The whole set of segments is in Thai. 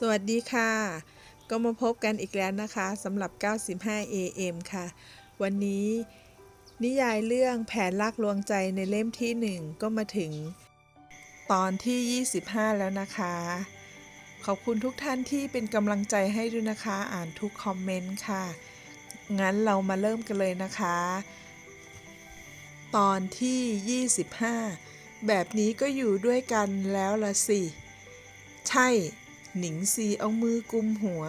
สวัสดีค่ะ ก็มาพบกันอีกแล้วนะคะสำหรับ 95 AM ค่ะ วันนี้นิยายเรื่องแผนลักลวงใจในเล่มที่ 1 ก็มาถึง ตอนที่ 25 แล้วนะคะ ขอบคุณทุกท่านที่เป็นกำลังใจให้ด้วยนะคะ อ่านทุกคอมเมนต์ค่ะ งั้นเรามาเริ่มกันเลยนะคะ ตอนที่ 25 แบบนี้ก็อยู่ด้วยกันแล้วละสิ ใช่ หนิงซีเอามือกุมหัว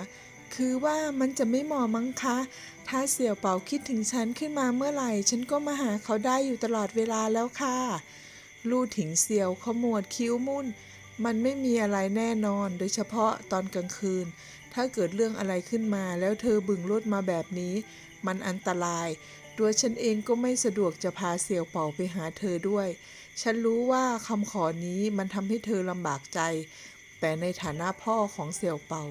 คือว่ามันจะไม่เหมาะมั้งคะ ถ้าเสี่ยวเป่าคิดถึงฉันขึ้นมาเมื่อไหร่ ฉันก็มาหาเขาได้อยู่ตลอดเวลาแล้วค่ะ ลู่ถิงเซียวขมวดคิ้วมุ่น มันไม่มีอะไรแน่นอน โดยเฉพาะตอนกลางคืน ถ้าเกิดเรื่องอะไรขึ้นมาแล้วเธอบึงรถมาแบบนี้ มันอันตราย ตัวฉันเองก็ไม่สะดวกจะพาเสี่ยวเป่าไปหาเธอด้วย ฉันรู้ว่าคำขอนี้มันทำให้เธอลำบากใจ แต่ในฐานะพ่อของเสี่ยวเปา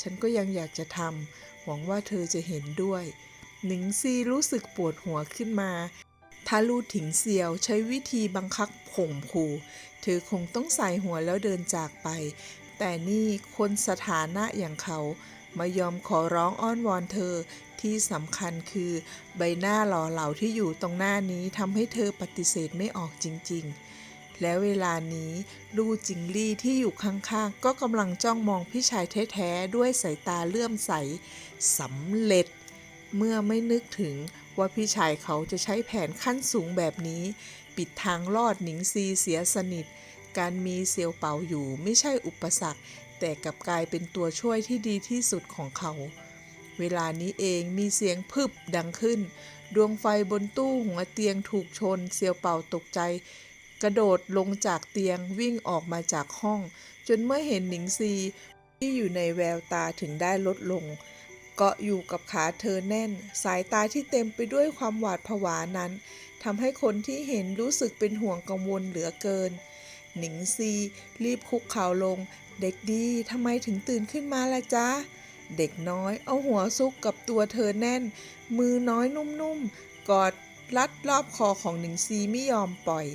ฉันก็ยังอยากจะทำหวังว่าเธอจะเห็นด้วย หนิงซีรู้สึกปวดหัวขึ้นมา ถ้าลู่ถิงเซียวใช้วิธีบังคับข่มขู่ เธอคงต้องใส่หัวแล้วเดินจากไป แต่นี่คนสถานะอย่างเขามายอมขอร้องอ้อนวอนเธอที่สำคัญคือ ใบหน้าหล่อเหลาที่อยู่ตรงหน้านี้ทำให้เธอปฏิเสธไม่ออกจริง ๆ แล้วเวลานี้ลู่จิงลี่ที่อยู่ข้างๆ ก็กำลังจ้องมองพี่ชายแท้ๆ ด้วยสายตาเลื่อมใสสำเร็จ เมื่อไม่นึกถึงว่าพี่ชายเขาจะใช้แผนขั้นสูงแบบนี้ ปิดทางลอดหนิงซีเสียสนิท การมีเซียวเป่าอยู่ไม่ใช่อุปสรรค แต่กลับกลายเป็นตัวช่วยที่ดีที่สุดของเขา เวลานี้เองมีเสียงพึบดังขึ้น ดวงไฟบนตู้หัวเตียงถูกชน เซียวเป่าตกใจ กระโดดลงจากเตียงวิ่งออกมาจากห้อง จนเมื่อเห็นหนิงซีที่อยู่ในแววตาถึงได้ลดลง เกาะอยู่กับขาเธอแน่น สายตาที่เต็มไปด้วยความหวาดผวานั้นทำให้คนที่เห็นรู้สึกเป็นห่วงกังวลเหลือเกิน หนิงซีรีบคุกเข่าลง เด็กดีทำไมถึงตื่นขึ้นมาล่ะจ๊ะเด็กน้อยเอาหัวซุกกับตัวเธอแน่น มือน้อยนุ่มๆ กอด รัดรอบคอของหนิงซีไม่ยอมปล่อย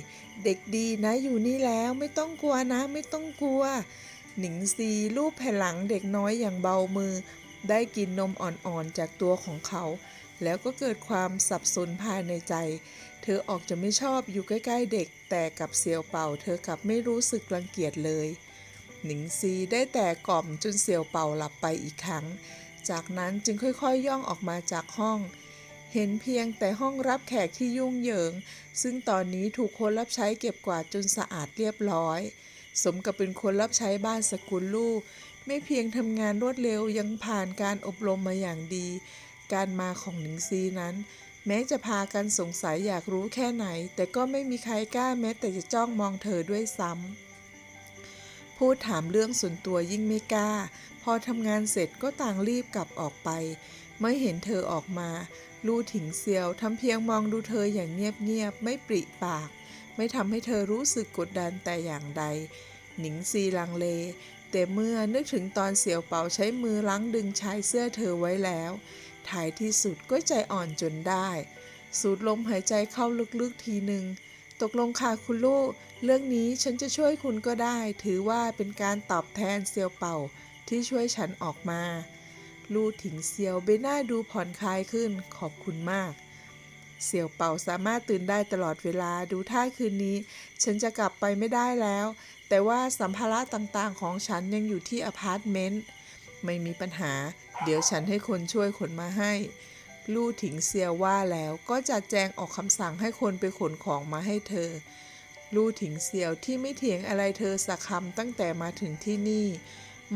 เด็กดีนะอยู่นี่แล้วไม่ต้องกลัวนะไม่ต้องกลัว หนิงซีลูบแผ่นหลังเด็กน้อยอย่างเบามือ ได้กินนมอ่อนๆจากตัวของเขา แล้วก็เกิดความสับสนภายในใจ เธอออกจะไม่ชอบอยู่ใกล้ๆเด็ก แต่กับเซียวเป่า เธอกลับไม่รู้สึกรังเกียจเลย หนิงซีได้แต่กล่อมจนเซียวเป่าหลับไปอีกครั้ง จากนั้นจึงค่อยๆย่องออกมาจากห้อง เห็นเพียงแต่ห้องรับแขกที่ยุ่งเหยิง ซึ่งตอนนี้ถูกคนรับใช้เก็บกวาดจนสะอาดเรียบร้อย สมกับเป็นคนรับใช้บ้านสกุลลูก ไม่เพียงทำงานรวดเร็วยังผ่านการอบรมมาอย่างดี การมาของหนิงซีนั้น แม้จะพากันสงสัยอยากรู้แค่ไหน แต่ก็ไม่มีใครกล้าแม้แต่จะจ้องมองเธอด้วยซ้ำพูดถามเรื่องส่วนตัวยิ่งไม่กล้า พอทำงานเสร็จก็ต่างรีบกลับออกไปเมื่อเห็นเธอออกมา ลู่ถิงเซียวทำเพียงมองดูเธออย่างเงียบๆไม่ปริปาก ไม่ทำให้เธอรู้สึกกดดันแต่อย่างใด หนิงซีลังเล แต่เมื่อนึกถึงตอนเสี่ยวเปาใช้มือลังดึงชายเสื้อเธอไว้แล้วท้ายที่สุดก็ใจอ่อนจนได้ สูดลมหายใจเข้าลึกๆทีหนึ่งตกลงค่ะคุณลูก เรื่องนี้ฉันจะช่วยคุณก็ได้ ถือว่าเป็นการตอบแทนเซียวเป่าที่ช่วยฉันออกมา ลู่ถิงเซียวเบหน้าดูผ่อนคลายขึ้นขอบคุณมาก เสี่ยวเป่าสามารถตื่นได้ตลอดเวลาดูท่าคืนนี้ ฉันจะกลับไปไม่ได้แล้ว แต่ว่าสัมภาระต่างๆของฉันยังอยู่ที่อพาร์ตเมนต์ไม่มีปัญหา เดี๋ยวฉันให้คนช่วยขนมาให้ลู่ถิงเซียวว่าแล้วก็จัดแจงออกคำสั่งให้คนไปขนของมาให้เธอลู่ถิงเซียวที่ไม่เถียงอะไรเธอสักคำตั้งแต่มาถึงที่นี่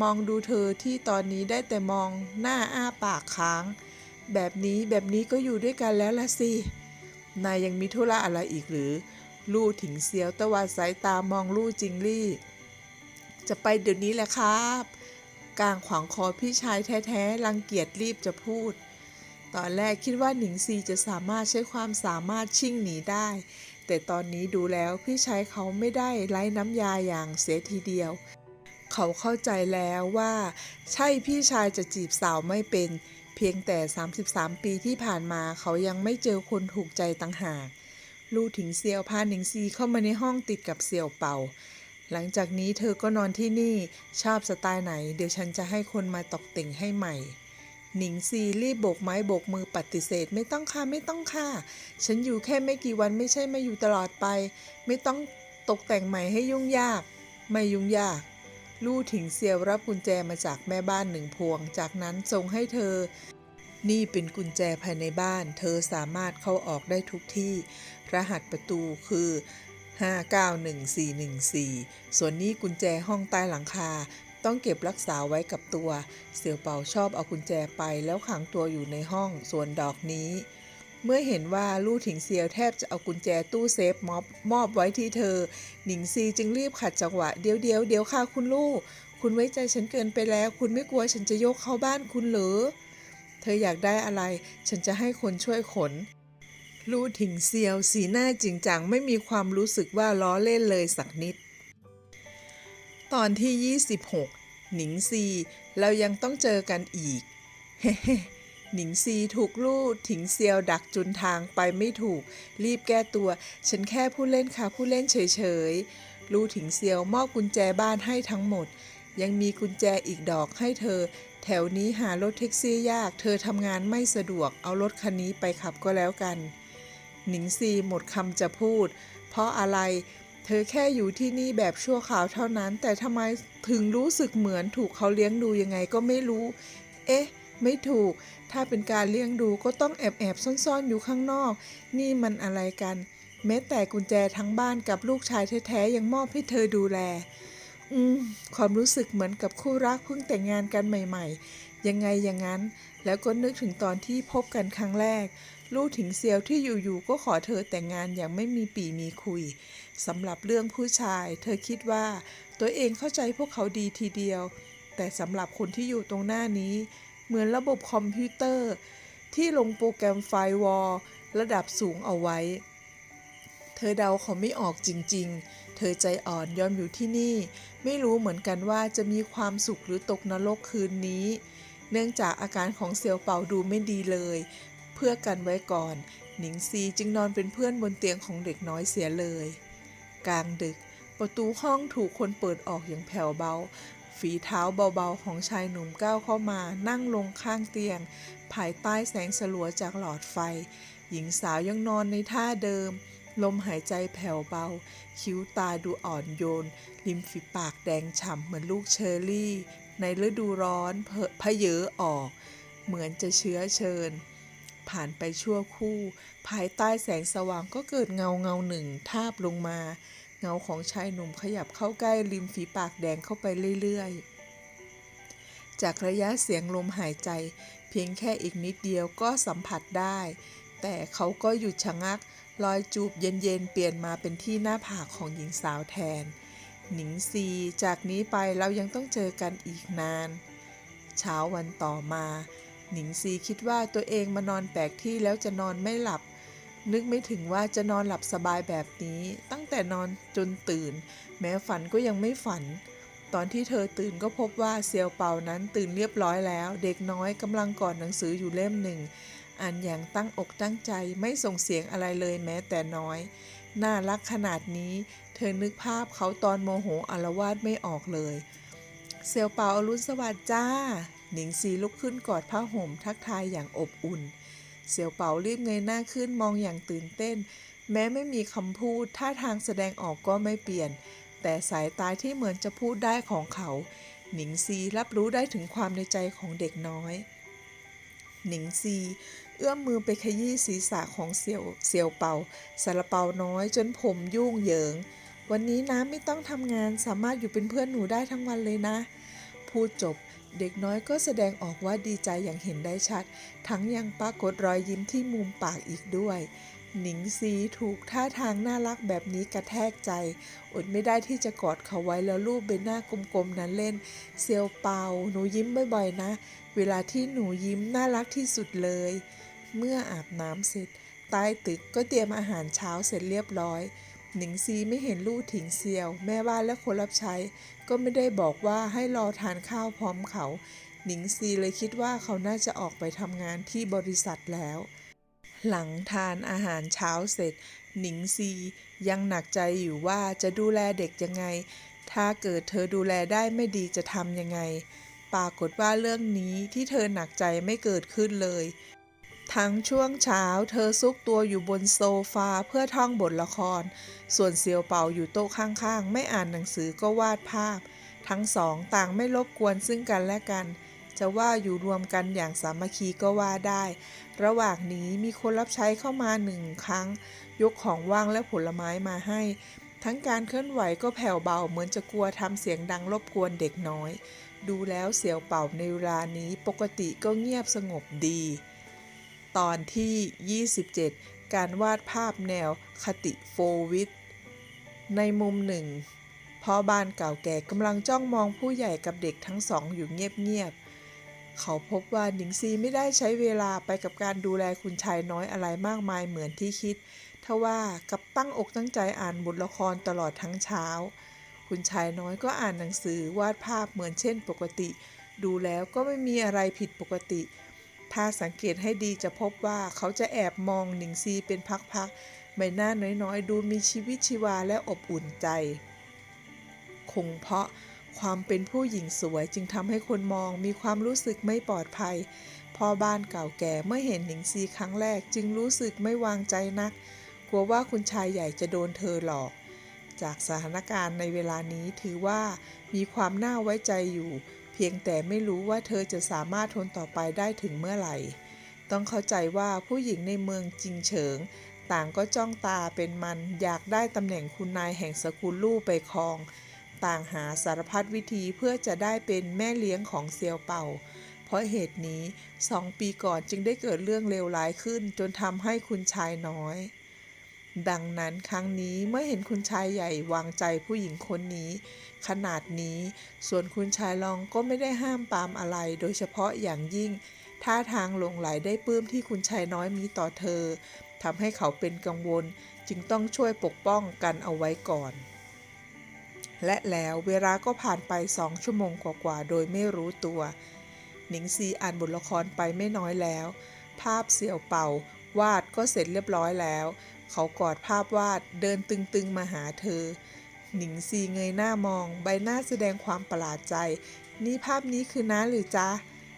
มองดูเธอที่ตอนนี้ได้แต่มองหน้าอ้าปากค้าง แบบนี้แบบนี้ก็อยู่ด้วยกันแล้วละสิ นายยังมีธุระอะไรอีกหรือ ลู่ถิงเซียวตะวัดสายตามองลู่จิงลี่ จะไปเดี๋ยวนี้แหละครับกลางขวางคอพี่ชายแท้ๆรังเกียจรีบจะพูด ตอนแรกคิดว่าหนิงซีจะสามารถใช้ความสามารถชิ่งหนีได้ แต่ตอนนี้ดูแล้วพี่ชายเขาไม่ได้ไร้น้ำยาอย่างเสียทีเดียว เขาเข้าใจแล้วว่า ใช่พี่ชายจะจีบสาวไม่เป็น เพียงแต่ 33 ปีที่ผ่านมาเขายังไม่เจอคนถูกใจต่างหากลู่ถิงเซียวพาหนิงซีเข้ามาในห้องติดกับเสี่ยวเป่า หลังจากนี้เธอก็นอนที่นี่ชอบสไตล์ไหน เดี๋ยวฉันจะให้คนมาตกแต่งให้ใหม่หนิงซีรีบโบกไม้โบกมือปฏิเสธไม่ต้องค่ะไม่ต้องค่ะ ฉันอยู่แค่ไม่กี่วันไม่ใช่มาอยู่ตลอดไป ไม่ต้องตกแต่งใหม่ให้ยุ่งยาก ไม่ยุ่งยาก ลู่ถิงเซียวรับกุญแจมาจากแม่บ้านหนึ่งพวง จากนั้นส่งให้เธอ นี่เป็นกุญแจภายในบ้าน เธอสามารถเข้าออกได้ทุกที่ รหัสประตูคือ591414 ส่วนนี้กุญแจห้องใต้หลังคา ต้องเก็บรักษาไว้กับตัว เสี่ยวเป่าชอบเอากุญแจไปแล้วขังตัวอยู่ในห้อง ส่วนดอกนี้ เมื่อเห็นว่าลู่ถิงเซียวแทบจะเอากุญแจตู้เซฟมอบมอบไว้ที่เธอ หนิงซีจึงรีบขัดจังหวะเดี๋ยวเดี๋ยวเดี๋ยวค่ะคุณลูกคุณไว้ใจฉันเกินไปแล้ว คุณไม่กลัวฉันจะยกเข้าบ้านคุณหรือ เธออยากได้อะไร ฉันจะให้คนช่วยขนลู่ถิงเซียวสีหน้าจริงจังไม่มีความรู้สึกว่าล้อเล่นเลยสักนิด ตอนที่ 26 หนิงซีเรายังต้องเจอกันอีก เฮ้ หนิงซีถูกลู่ถิงเซียวดักจุนทางไปไม่ถูก รีบแก้ตัว ฉันแค่ผู้เล่นค่ะผู้เล่นเฉยๆ ลู่ถิงเซียวมอบกุญแจบ้านให้ทั้งหมด ยังมีกุญแจอีกดอกให้เธอ แถวนี้หารถแท็กซี่ยาก เธอทำงานไม่สะดวก เอารถคันนี้ไปขับก็แล้วกัน หนิงซีหมดคำจะพูด เพราะอะไรเธอแค่อยู่ที่นี่แบบชั่วคราวเท่านั้น แต่ทำไมถึงรู้สึกเหมือนถูกเขาเลี้ยงดูยังไงก็ไม่รู้ เอ๊ะ ไม่ถูก ถ้าเป็นการเลี้ยงดูก็ต้องแอบแอบซ่อนๆอยู่ข้างนอก นี่มันอะไรกัน แม้แต่กุญแจทั้งบ้านกับลูกชายแท้ๆยังมอบให้เธอดูแล อืม ความรู้สึกเหมือนกับคู่รักเพิ่งแต่งงานกันใหม่ๆ ยังไงอย่างนั้น แล้วก็นึกถึงตอนที่พบกันครั้งแรก ลู่ถิงเซียวที่อยู่ๆก็ขอเธอแต่งงานอย่างไม่มีปีมีคุยสำหรับเรื่องผู้ชาย เธอคิดว่าตัวเองเข้าใจพวกเขาดีทีเดียว แต่สำหรับคนที่อยู่ตรงหน้านี้ เหมือนระบบคอมพิวเตอร์ ที่ลงโปรแกรมไฟร์วอลระดับสูงเอาไว้ เธอเดาเขาไม่ออกจริงๆ เธอใจอ่อนยอมอยู่ที่นี่ ไม่รู้เหมือนกันว่าจะมีความสุขหรือตกนรกคืนนี้ เนื่องจากอาการของเซียวเป่าดูไม่ดีเลย เพื่อกันไว้ก่อน หนิงซีจึงนอนเป็นเพื่อนบนเตียงของเด็กน้อยเสียเลย กลางดึกประตูห้องถูกคนเปิดออกอย่างแผ่วเบา ฝีเท้าเบาๆ ของชายหนุ่มก้าวเข้ามา นั่งลงข้างเตียง ภายใต้แสงสลัวจากหลอดไฟ หญิงสาวยังนอนในท่าเดิม ลมหายใจแผ่วเบา คิ้วตาดูอ่อนโยน ริมฝีปากแดงฉ่ำเหมือนลูกเชอร์รี่ ในฤดูร้อนเพอพเยอออก เหมือนจะเชื้อเชิญ ผ่านไปชั่วคู่ ภายใต้แสงสว่างก็เกิดเงาเงาหนึ่งทาบลงมา เงาของชายหนุ่มขยับเข้าใกล้ริมฝีปากแดงเข้าไปเรื่อยๆ จากระยะเสียงลมหายใจ เพียงแค่อีกนิดเดียวก็สัมผัสได้ แต่เขาก็หยุดชะงักรอยจูบเย็นๆ เปลี่ยนมาเป็นที่หน้าผากของหญิงสาวแทน หนิงซี จากนี้ไปเรายังต้องเจอกันอีกนาน เช้าวันต่อมา หนิงซีคิดว่าตัวเองมานอนแปลกที่แล้วจะนอนไม่หลับ นึกไม่ถึงว่าจะนอนหลับสบายแบบนี้ต แต่นอนจนตื่น แม้ฝันก็ยังไม่ฝัน ตอนที่เธอตื่นก็พบว่าเซียวเปานั้นตื่นเรียบร้อยแล้ว เด็กน้อยกำลังกอดหนังสืออยู่เล่มหนึ่งอ่านอย่างตั้งอกตั้งใจไม่ส่งเสียงอะไรเลยแม้แต่น้อย น่ารักขนาดนี้ เธอนึกภาพเขาตอนโมโหอารวาสไม่ออกเลย เซียวเปาอรุณสวัสดิ์จ้า หนิงซีลุกขึ้นกอดผ้าห่มทักทายอย่างอบอุ่น เซียวเปารีบเงยหน้าขึ้นมองอย่างตื่นเต้น แม้ไม่มีคำพูดท่าทางแสดงออกก็ไม่เปลี่ยน แต่สายตาที่เหมือนจะพูดได้ของเขา หนิงซีรับรู้ได้ถึงความในใจของเด็กน้อย หนิงซี เอื้อมมือไปขยี้ศีรษะของเสี่ยวเสี่ยวเปาสารเปาน้อยจนผมยุ่งเหยิง วันนี้น้ำไม่ต้องทำงานสามารถอยู่เป็นเพื่อนหนูได้ทั้งวันเลยนะ พูดจบเด็กน้อยก็แสดงออกว่าดีใจอย่างเห็นได้ชัด ทั้งยังปรากฏรอยยิ้มที่มุมปากอีกด้วย หนิงซีถูกท่าทางน่ารักแบบนี้กระแทกใจ อดไม่ได้ที่จะกอดเขาไว้แล้วลูบใบหน้ากลมๆนั้นเล่น เซียวเปาหนูยิ้มบ่อยๆนะ เวลาที่หนูยิ้มน่ารักที่สุดเลย เมื่ออาบน้ำเสร็จ ใต้ตึกก็เตรียมอาหารเช้าเสร็จเรียบร้อย หนิงซีไม่เห็นลู่ถิงเซียว แม่บ้านและคนรับใช้ ก็ไม่ได้บอกว่าให้รอทานข้าวพร้อมเขา หนิงซีเลยคิดว่าเขาน่าจะออกไปทำงานที่บริษัทแล้ว หลังทานอาหารเช้าเสร็จ หนิงซียังหนักใจอยู่ว่าจะดูแลเด็กยังไง ถ้าเกิดเธอดูแลได้ไม่ดีจะทำยังไง ปรากฏว่าเรื่องนี้ที่เธอหนักใจไม่เกิดขึ้นเลย ทั้งช่วงเช้าเธอซุกตัวอยู่บนโซฟาเพื่อท่องบทละคร ส่วนเซียวเป่าอยู่โต๊ะข้างๆ ไม่อ่านหนังสือก็วาดภาพ ทั้งสองต่างไม่รบกวนซึ่งกันและกัน จะว่าอยู่รวมกันอย่างสามัคคีก็ว่าได้ ระหว่างนี้มีคนรับใช้เข้ามาหนึ่งครั้ง ยกของว่างและผลไม้มาให้ ทั้งการเคลื่อนไหวก็แผ่วเบาเหมือนจะกลัวทำเสียงดังรบกวนเด็กน้อย ดูแล้วเสียวเป่าในเวลานี้ปกติก็เงียบสงบดี ตอนที่ 27 การวาดภาพแนวคติโฟวิตในมุมหนึ่งพ่อบ้านเก่าแก่กำลังจ้องมองผู้ใหญ่กับเด็กทั้งสองอยู่เงียบๆ เขาพบว่าหนิงซีไม่ได้ใช้เวลาไปกับการดูแลคุณชายน้อยอะไรมากมายเหมือนที่คิดทว่ากับตั้งอกตั้งใจอ่านบทละครตลอดทั้งเช้า คุณชายน้อยก็อ่านหนังสือวาดภาพเหมือนเช่นปกติ ดูแล้วก็ไม่มีอะไรผิดปกติ ถ้าสังเกตให้ดีจะพบว่าเขาจะแอบมองหนิงซีเป็นพักๆใบหน้าน้อยๆ ดูมีชีวิตชีวาและอบอุ่นใจ คงเพราะ ความเป็นผู้หญิงสวยจึงทำให้คนมองมีความรู้สึกไม่ปลอดภัย พ่อบ้านเก่าแก่เมื่อเห็นหนิงซีครั้งแรกจึงรู้สึกไม่วางใจนัก กลัวว่าคุณชายใหญ่จะโดนเธอหลอก จากสถานการณ์ในเวลานี้ถือว่ามีความน่าไว้ใจอยู่ เพียงแต่ไม่รู้ว่าเธอจะสามารถทนต่อไปได้ถึงเมื่อไหร่ ต้องเข้าใจว่าผู้หญิงในเมืองจิงเฉิง ต่างก็จ้องตาเป็นมันอยากได้ตำแหน่งคุณนายแห่งสกุลลู่ไปครอง ต่างหาสารพัดวิธีเพื่อจะได้เป็นแม่เลี้ยงของเซียวเป่า เพราะเหตุนี้สองปีก่อนจึงได้เกิดเรื่องเลวร้ายขึ้น จนทำให้คุณชายน้อย ดังนั้นครั้งนี้เมื่อเห็นคุณชายใหญ่วางใจผู้หญิงคนนี้ ขนาดนี้ ส่วนคุณชายรองก็ไม่ได้ห้ามปามอะไร โดยเฉพาะอย่างยิ่งท่าทางหลงไหลได้ปลื้มที่คุณชายน้อยมีต่อเธอทำให้เขาเป็นกังวลจึงต้องช่วยปกป้องกันเอาไว้ก่อน และแล้วเวลาก็ผ่านไปสองชั่วโมงกว่าๆ โดยไม่รู้ตัว หนิงซีอ่านบทละครไปไม่น้อยแล้ว ภาพเสี่ยวเป่าวาดก็เสร็จเรียบร้อยแล้ว เขากอดภาพวาดเดินตึงๆมาหาเธอ หนิงซีเงยหน้ามอง ใบหน้าแสดงความประหลาดใจ นี่ภาพนี้คือน้าหรือจ๊ะ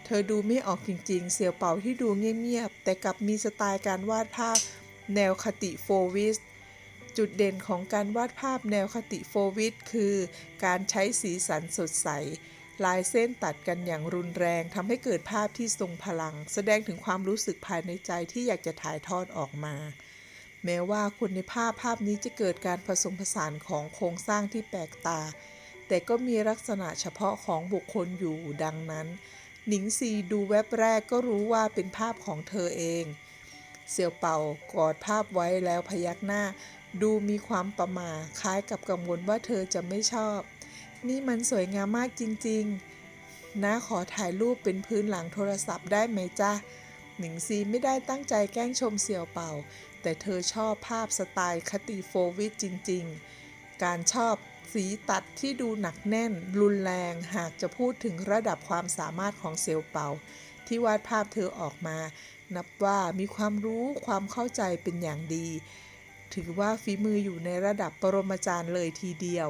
เธอดูไม่ออกจริงๆ เสี่ยวเป่าที่ดูเงียบๆ แต่กลับมีสไตล์การวาดภาพ แนวคติโฟวิส จุดเด่นของการวาดภาพแนวคติโฟวิสคือ การใช้สีสันสดใส ลายเส้นตัดกันอย่างรุนแรงทำให้เกิดภาพที่ทรงพลัง แสดงถึงความรู้สึกภายในใจที่อยากจะถ่ายทอดออกมา แม้ว่าคนในภาพภาพนี้จะเกิดการผสมผสานของโครงสร้างที่แปลกตา แต่ก็มีลักษณะเฉพาะของบุคคลอยู่ดังนั้น หนิงซีดูแวบแรกก็รู้ว่าเป็นภาพของเธอเอง เสี่ยวเป่ากอดภาพไว้แล้วพยักหน้า ดูมีความประมาคล้ายกับกังวลว่าเธอจะไม่ชอบ นี่มันสวยงามมากจริงๆ นะขอถ่ายรูปเป็นพื้นหลังโทรศัพท์ได้ไหมจ๊ะ หนิงซีไม่ได้ตั้งใจแกล้งชมเสี่ยวเป่า แต่เธอชอบภาพสไตล์คติโฟวิทจริงๆ การชอบสีตัดที่ดูหนักแน่น รุนแรงหากจะพูดถึงระดับความสามารถของเซียวเป่าที่วาดภาพเธอออกมา นับว่ามีความรู้ความเข้าใจเป็นอย่างดี ถือว่าฝีมืออยู่ในระดับปรมาจารย์เลยทีเดียว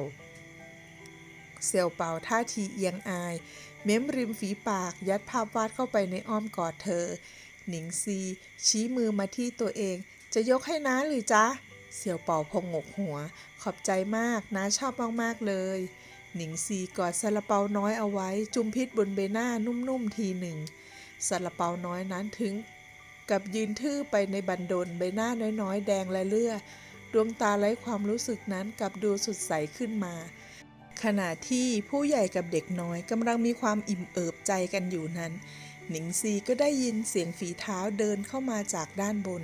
เซียวเป่าท่าทีเอียงอาย เม้มริมฝีปากยัดภาพวาดเข้าไปในอ้อมกอดเธอ หนิงซี ชี้มือมาที่ตัวเอง จะยกให้น้าหรือจ๊ะ เสี่ยวเป่าพงงกหัว ขอบใจมากน้าชอบมากๆเลย หนิงซีกอดซาลาเปาน้อยเอาไว้ จุมพิษบนใบหน้านุ่มๆทีหนึ่งซาลาเปาน้อยนั้นถึง กับยืนทื่อไปในบันดลใบหน้าน้อยๆ แดงและเลือดดวงตาไร้ความรู้สึกนั้นกลับดูสดใสขึ้นมา ขณะที่ผู้ใหญ่กับเด็กน้อยกำลังมีความอิ่มเอิบใจกันอยู่นั้น หนิงซีก็ได้ยินเสียงฝีเท้าเดินเข้ามาจากด้านบน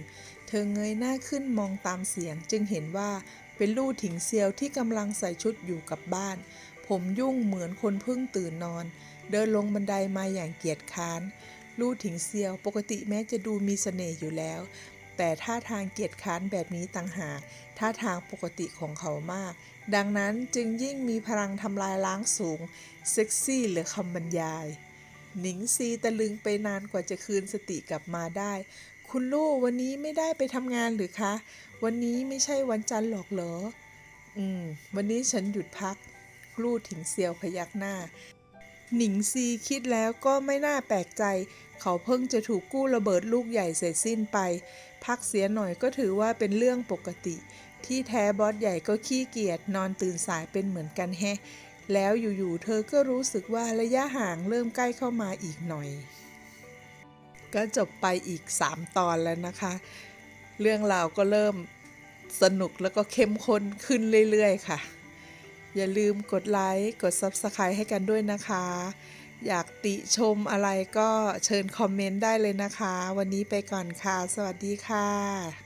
เธอเงยหน้าขึ้นมองตามเสียงจึงเห็นว่าเป็นลู่ถิงเซียวที่กำลังใส่ชุดอยู่กับบ้าน ผมยุ่งเหมือนคนเพิ่งตื่นนอน เดินลงบันไดมาอย่างเกียจค้าน ลู่ถิงเซียว ปกติแม้จะดูมีเสน่ห์อยู่แล้ว แต่ท่าทางเกียจค้านแบบนี้ต่างหากท่าทางปกติของเขามาก ดังนั้นจึงยิ่งมีพลังทำลายล้างสูง เซ็กซี่เหลือคำบรรยาย หนิงซีตะลึงไปนานกว่าจะคืนสติกลับมาได้ คุณลูกวันนี้ไม่ได้ไปทำงานหรือคะ วันนี้ไม่ใช่วันจันทร์หรอกเหรอ อืม วันนี้ฉันหยุดพักลู่ถิงเซียวพยักหน้าหนิงซีคิดแล้วก็ไม่น่าแปลกใจ เขาเพิ่งจะถูกกู้ระเบิดลูกใหญ่เสร็จสิ้นไป พักเสียหน่อยก็ถือว่าเป็นเรื่องปกติ ที่แท้บอสใหญ่ก็ขี้เกียจนอนตื่นสายเป็นเหมือนกันแฮะ แล้วอยู่ๆเธอก็รู้สึกว่าระยะห่างเริ่มใกล้เข้ามาอีกหน่อย ก็จบไปอีก 3 ตอนแล้วนะคะ เรื่องราวก็เริ่มสนุกแล้วก็เข้มข้นขึ้นเรื่อยๆ ค่ะ อย่าลืมกดไลค์ กด Subscribe ให้กันด้วยนะคะ อยากติชมอะไรก็เชิญคอมเมนต์ได้เลยนะคะ วันนี้ไปก่อนค่ะ สวัสดีค่ะ